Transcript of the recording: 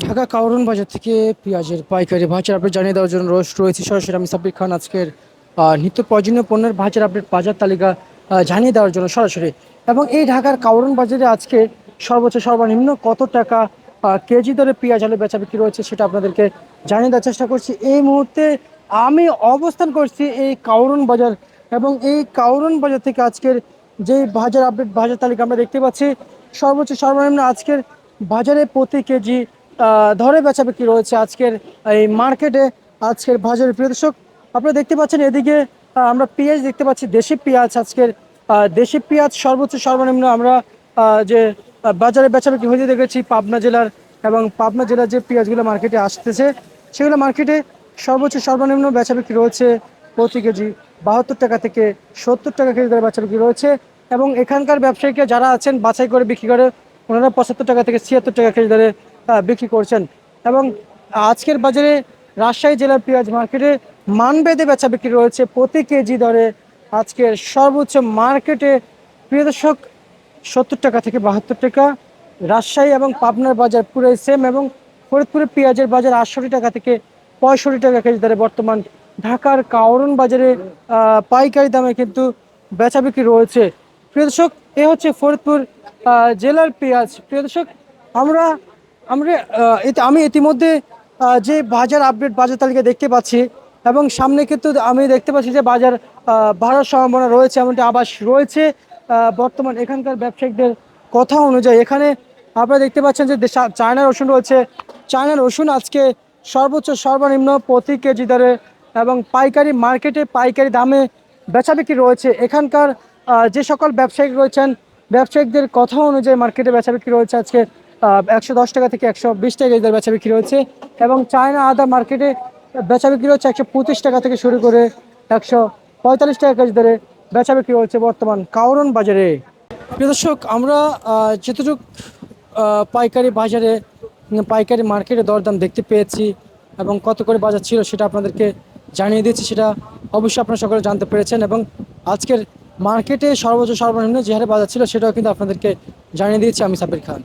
ঢাকা কাউরন বাজার থেকে পেঁয়াজের পাইকারি বাজার আপডেট জানিয়ে দেওয়ার জন্য রোস্ট রয়েছে সরাসরি আমি সাব্বির খান আজকের নিত্য প্রয়োজনীয় পণ্যের বাজার আপডেট বাজার তালিকা জানিয়ে দেওয়ার জন্য সরাসরি। এবং এই ঢাকার কাউরন বাজারে আজকে সর্বোচ্চ সর্বনিম্ন কত টাকা কেজি দরে পেঁয়াজ আলু বেচা বিক্রি রয়েছে সেটা আপনাদেরকে জানিয়ে দেওয়ার চেষ্টা করছি। এই মুহূর্তে আমি অবস্থান করছি এই কাউরন বাজার এবং এই কাউরন বাজার থেকে আজকের যে বাজার আপডেট বাজার তালিকা আমরা দেখতে পাচ্ছি। সর্বোচ্চ সর্বনিম্ন আজকের বাজারে প্রতি কেজি ধরে বেচা বিক্রি রয়েছে আজকের এই মার্কেটে আজকের বাজারের প্রিয় দর্শক। আপনারা দেখতে পাচ্ছেন এদিকে আমরা পেঁয়াজ দেখতে পাচ্ছি, দেশি পেঁয়াজ আজকের। দেশি পেঁয়াজ সর্বোচ্চ সর্বনিম্ন আমরা যে বাজারে বেচা বিক্রি হয়ে দেখেছি পাবনা জেলার এবং পাবনা জেলার যে পেঁয়াজগুলো মার্কেটে আসতেছে, সেগুলো মার্কেটে সর্বোচ্চ সর্বনিম্ন বেচা বিক্রি রয়েছে প্রতি কেজি বাহাত্তর টাকা থেকে সত্তর টাকা কেজি দরে বেচা বিক্রি রয়েছে এবং এখানকার ব্যবসায়ীকে যারা আছেন, বাছাই করে বিক্রি করে, ওনারা পঁচাত্তর টাকা থেকে ছিয়াত্তর টাকা কেজি দরে বিক্রি করছেন। এবং আজকের বাজারে রাজশাহী জেলার পেঁয়াজ মার্কেটে মানবেদে বেচা বিক্রি রয়েছে প্রতি কেজি দরে। আজকের সর্বোচ্চ মার্কেটে প্রিয় দর্শক, সত্তর টাকা থেকে বাহাত্তর টাকা। রাজশাহী এবং পাবনার বাজার পুরোই সেম এবং ফরিদপুরে পেঁয়াজের বাজার আটষট্টি টাকা থেকে পঁয়ষট্টি টাকা কেজি দরে। বর্তমান ঢাকার কাউরন বাজারে পাইকারি দামে কিন্তু বেচা বিক্রি রয়েছে। প্রিয় দর্শক, এ হচ্ছে ফরিদপুর জেলার পেঁয়াজ। প্রিয় দর্শক, আমরা আমরা আমি ইতিমধ্যে যে বাজার আপডেট, বাজার তালিকা দেখতে পাচ্ছি এবং সামনে কিন্তু আমি দেখতে পাচ্ছি যে বাজার বাড়ার সম্ভাবনা রয়েছে, এমনটি আবাস রয়েছে। বর্তমান এখানকার ব্যবসায়িকদের কথা অনুযায়ী এখানে আপনারা দেখতে পাচ্ছেন যে দেশা- চায়না রসুন রয়েছে। চায়না রসুন আজকে সর্বোচ্চ সর্বনিম্ন প্রতি কেজি দরে এবং পাইকারি মার্কেটে পাইকারি দামে বেচা বিক্রি রয়েছে। এখানকার যে সকল ব্যবসায়িক রয়েছেন, ব্যবসায়িকদের কথা অনুযায়ী মার্কেটে বেচা বিক্রি রয়েছে আজকে। একশো দশ টাকা থেকে একশো বিশ টাকা কেজি দরে বেচা বিক্রি হচ্ছে। এবং চায়না আদা মার্কেটে বেচা বিক্রি হচ্ছে একশো পঁচিশ টাকা থেকে শুরু করে একশো পঁয়তাল্লিশ টাকা কেজি দরে বেচা বিক্রি হচ্ছে বর্তমান কাউরন বাজারে। প্রিয় দর্শক, আমরা যতটুক পাইকারি বাজারে পাইকারি মার্কেটে দরদাম দেখতে পেয়েছি এবং কত করে বাজার ছিল সেটা আপনাদেরকে জানিয়ে দিয়েছি, সেটা অবশ্যই আপনারা সকলে জানতে পেরেছেন এবং আজকের মার্কেটে সর্বোচ্চ সর্বনিম্ন যে হারে বাজার ছিল সেটাও কিন্তু আপনাদেরকে জানিয়ে দিয়েছি আমি সাবির খান।